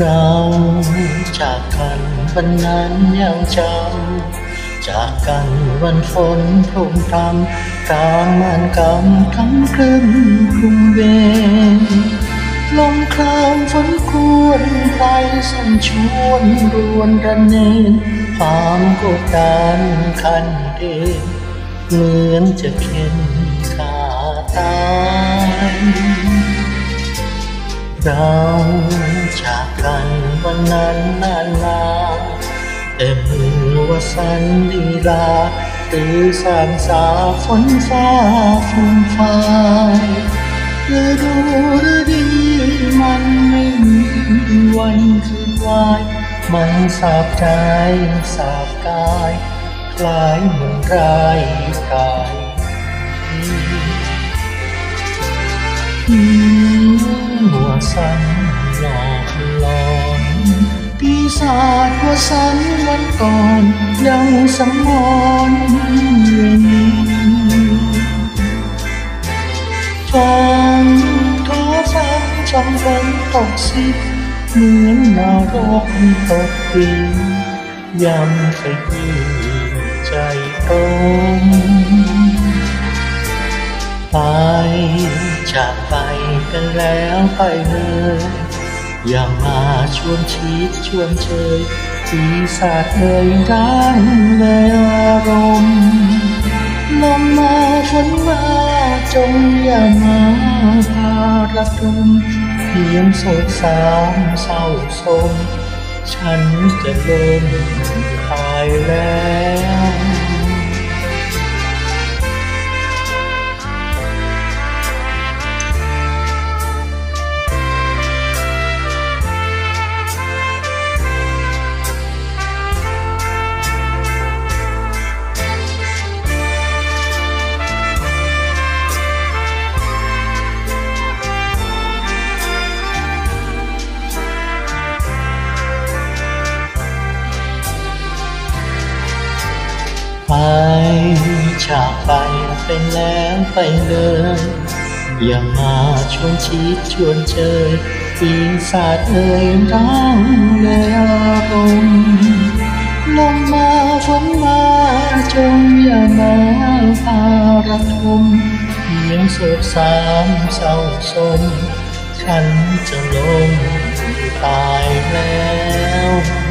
เราจากกันวันนั้นยังจำจากกันวันฝนพรมพรำกลางมานกำทั้งครึ้มคลุมเวรลมครามฝนครวนไพรสั่นชวนรวนระเนนความกดดันคันเดนเหมือนจะเข็นขาตาย เราจากกันวันนั้นนานนานแต่มือว่าสันลีลาตือสางสาฝนฟ้าฟุ้งฟ้ายฤดูฤดีมันไม่มีวันคืนวาย มันสาบใจสาบกาย คล้ายเหมือนรายกาย สันหลอกหลอนปีศาจหัวสันวันก่อนยังสมอนเย็นฟังท้อฟังช่องฝนตกสิเหมือนนรกตกดินยำขยี้ใจตรงไปจากไป กันแล้วไปเลยอย่ามาชวนชีดชวนเชยปีศาจเอ่ยร้างเลยอารมณ์ลมมาฝนมาจงอย่ามาพาระดมเพียงโศกสามเศร้าโศมฉันจะล้มตายแล้ว ไปจากไปเป็นแล้วไปเลยอย่ามาชวนชีดชวนเชยปีศาจเอ่ยร้างเลยอารมลมมาฝนมาจงอย่ามาพาระทมเพียงโศกสามเศร้าสมฉันจะล้มตายแล้ว